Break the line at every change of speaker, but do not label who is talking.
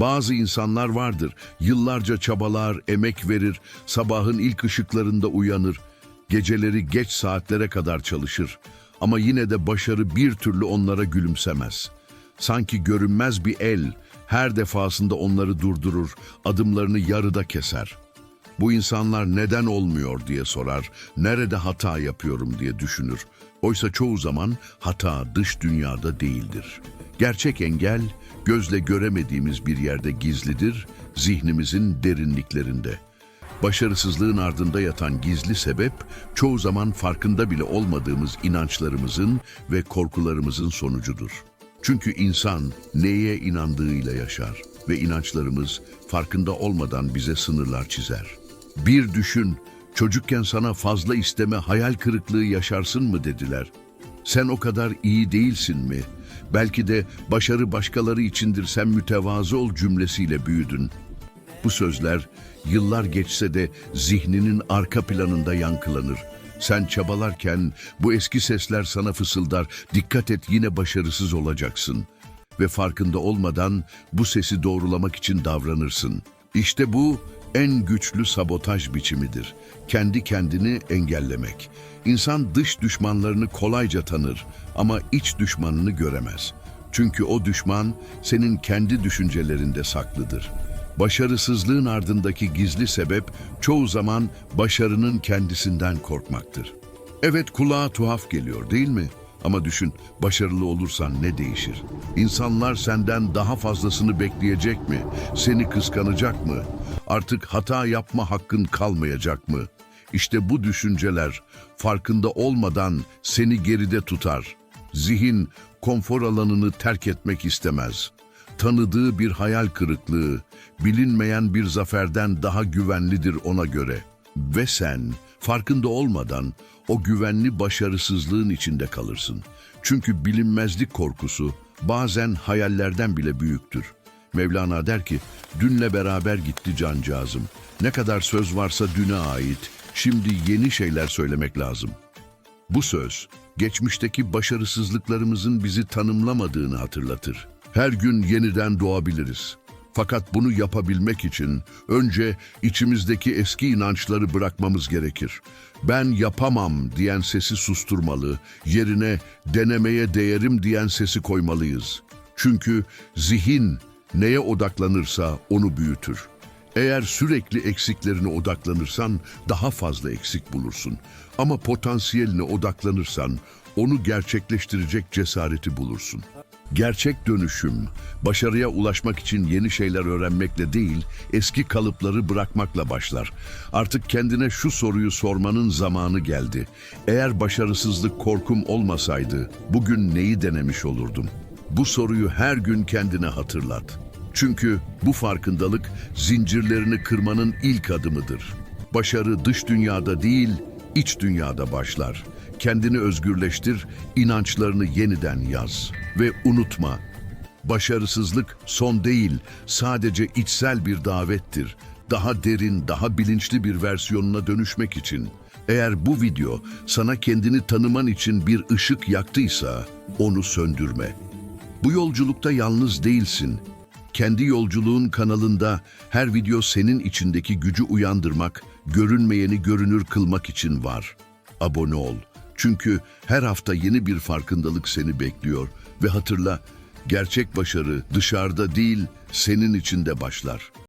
Bazı insanlar vardır, yıllarca çabalar, emek verir, sabahın ilk ışıklarında uyanır, geceleri geç saatlere kadar çalışır. Ama yine de başarı bir türlü onlara gülümsemez. Sanki görünmez bir el her defasında onları durdurur, adımlarını yarıda keser. Bu insanlar neden olmuyor diye sorar, nerede hata yapıyorum diye düşünür. Oysa çoğu zaman hata dış dünyada değildir. Gerçek engel gözle göremediğimiz bir yerde gizlidir, zihnimizin derinliklerinde. Başarısızlığın ardında yatan gizli sebep çoğu zaman farkında bile olmadığımız inançlarımızın ve korkularımızın sonucudur. Çünkü insan neye inandığıyla yaşar ve inançlarımız farkında olmadan bize sınırlar çizer. Bir düşün, çocukken sana fazla isteme hayal kırıklığı yaşarsın mı dediler. Sen o kadar iyi değilsin mi? Belki de başarı başkaları içindir sen mütevazı ol cümlesiyle büyüdün. Bu sözler yıllar geçse de zihninin arka planında yankılanır. Sen çabalarken bu eski sesler sana fısıldar, dikkat et yine başarısız olacaksın. Ve farkında olmadan bu sesi doğrulamak için davranırsın. İşte bu en güçlü sabotaj biçimidir. Kendi kendini engellemek. İnsan dış düşmanlarını kolayca tanır ama iç düşmanını göremez. Çünkü o düşman senin kendi düşüncelerinde saklıdır. Başarısızlığın ardındaki gizli sebep çoğu zaman başarının kendisinden korkmaktır. Evet kulağa tuhaf geliyor değil mi? Ama düşün, başarılı olursan ne değişir? İnsanlar senden daha fazlasını bekleyecek mi? Seni kıskanacak mı? Artık hata yapma hakkın kalmayacak mı? İşte bu düşünceler farkında olmadan seni geride tutar. Zihin konfor alanını terk etmek istemez tanıdığı bir hayal kırıklığı, bilinmeyen bir zaferden daha güvenlidir ona göre. Ve sen farkında olmadan o güvenli başarısızlığın içinde kalırsın. Çünkü bilinmezlik korkusu bazen hayallerden bile büyüktür. Mevlana der ki, dünle beraber gitti cancağızım. Ne kadar söz varsa düne ait, şimdi yeni şeyler söylemek lazım. Bu söz, geçmişteki başarısızlıklarımızın bizi tanımlamadığını hatırlatır. Her gün yeniden doğabiliriz. Fakat bunu yapabilmek için önce içimizdeki eski inançları bırakmamız gerekir. Ben yapamam diyen sesi susturmalı, yerine denemeye değerim diyen sesi koymalıyız. Çünkü zihin neye odaklanırsa onu büyütür. Eğer sürekli eksiklerine odaklanırsan daha fazla eksik bulursun. Ama potansiyeline odaklanırsan onu gerçekleştirecek cesareti bulursun. Gerçek dönüşüm, başarıya ulaşmak için yeni şeyler öğrenmekle değil, eski kalıpları bırakmakla başlar. Artık kendine şu soruyu sormanın zamanı geldi. Eğer başarısızlık korkum olmasaydı, bugün neyi denemiş olurdum? Bu soruyu her gün kendine hatırlat. Çünkü bu farkındalık zincirlerini kırmanın ilk adımıdır. Başarı dış dünyada değil, iç dünyada başlar. Kendini özgürleştir, inançlarını yeniden yaz. Ve unutma, başarısızlık son değil, sadece içsel bir davettir. Daha derin, daha bilinçli bir versiyonuna dönüşmek için. Eğer bu video sana kendini tanıman için bir ışık yaktıysa, onu söndürme. Bu yolculukta yalnız değilsin. Kendi yolculuğun kanalında her video senin içindeki gücü uyandırmak, görünmeyeni görünür kılmak için var. Abone ol. Çünkü her hafta yeni bir farkındalık seni bekliyor ve hatırla, gerçek başarı dışarıda değil, senin içinde başlar.